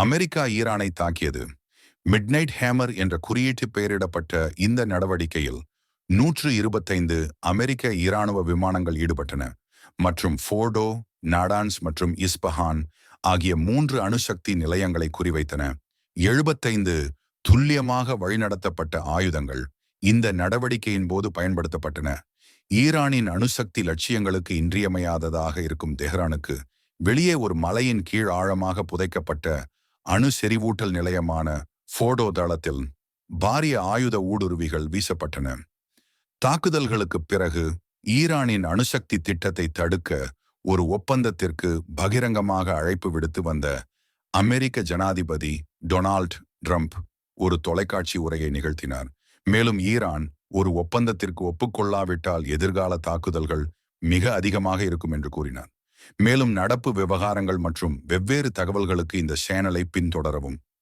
America ஈரானை தாக்கியது. Midnight hammer என்ற குறியீட்டு பெயரிடப்பட்ட இந்த நடவடிக்கையில் நூற்று இருபத்தைந்து அமெரிக்க இராணுவ விமானங்கள் ஈடுபட்டன மற்றும் ஃபோர்டோ நாடான்ஸ் மற்றும் இஸ்பஹான் ஆகிய மூன்று அணுசக்தி நிலையங்களை குறிவைத்தன. எழுபத்தைந்து துல்லியமாக வழிநடத்தப்பட்ட ஆயுதங்கள் இந்த நடவடிக்கையின் போது பயன்படுத்தப்பட்டன. ஈரானின் அணுசக்தி லட்சியங்களுக்கு இன்றியமையாததாக இருக்கும் தெஹ்ரானுக்கு வெளியே ஒரு மலையின் கீழ் ஆழமாக புதைக்கப்பட்ட அணு செறிவூட்டல் நிலையமான ஃபோடோ தளத்தில் பாரிய ஆயுத ஊடுருவிகள் வீசப்பட்டன. தாக்குதல்களுக்குப் பிறகு ஈரானின் அணுசக்தி திட்டத்தை தடுக்க ஒரு ஒப்பந்தத்திற்கு பகிரங்கமாக அழைப்பு விடுத்து வந்த அமெரிக்க ஜனாதிபதி டொனால்ட் ட்ரம்ப் ஒரு தொலைக்காட்சி உரையை நிகழ்த்தினார். மேலும் ஈரான் ஒரு ஒப்பந்தத்திற்கு ஒப்புக்கொள்ளாவிட்டால் எதிர்கால தாக்குதல்கள் மிக அதிகமாக இருக்கும் என்று கூறினார். மேலும் நடப்பு விவகாரங்கள் மற்றும் வெவ்வேறு தகவல்களுக்கு இந்த சேனலை பின்தொடரவும்.